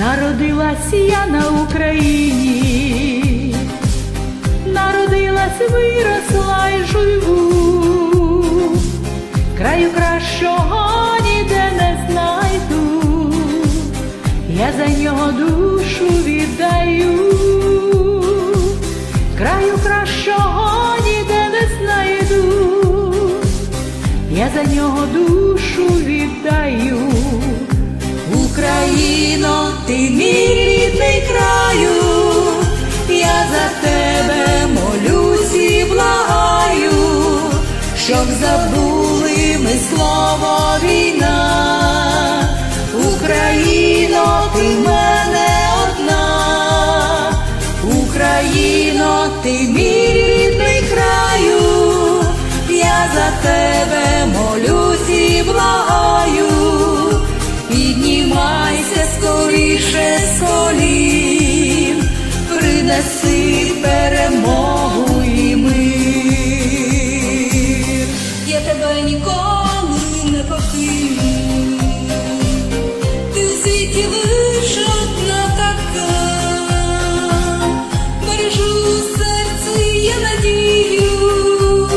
Народилась я на Україні, народилась, виросла й живу, краю кращого ніде не знайду, я за нього душу віддаю, краю кращого ніде не знайду, я за нього душу віддаю. Ти мій рідний краю, я за тебе молюсь і благаю, щоб забули ми слово війна. Україно, ти в мене одна, Україно, ти мій рідний краю, я за тебе молюсь і благаю. Принеси перемогу і мир. Я тебе ніколи не покину. Ти у світі лиш одна така, бережу у серці я надію,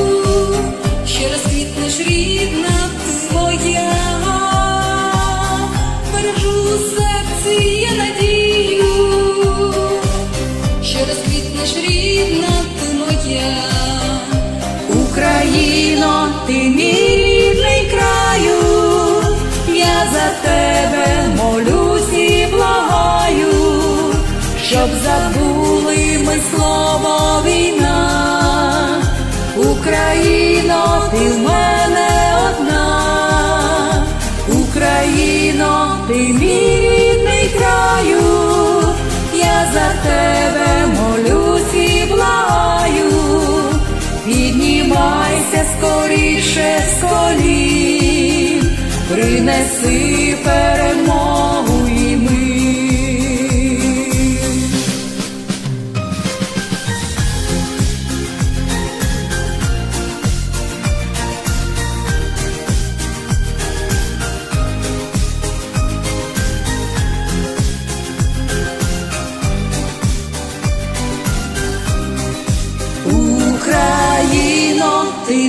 що розквітнеш рідна Україно, ти в мене одна, Україно, ти мій рідний краю, я за тебе молюсь і благаю. Піднімайся скоріше з колін, принеси перемогу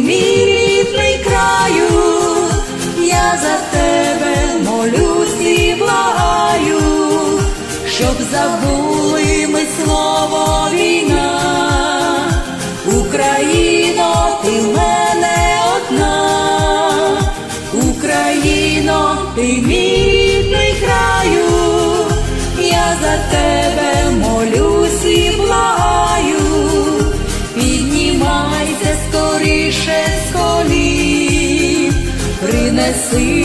мій рідний краю, я за тебе молюсь і благаю, щоб забули ми слово війна. Україно, ти в мене одна, Україно, ти мій рідний краю, я за тебе. endlessly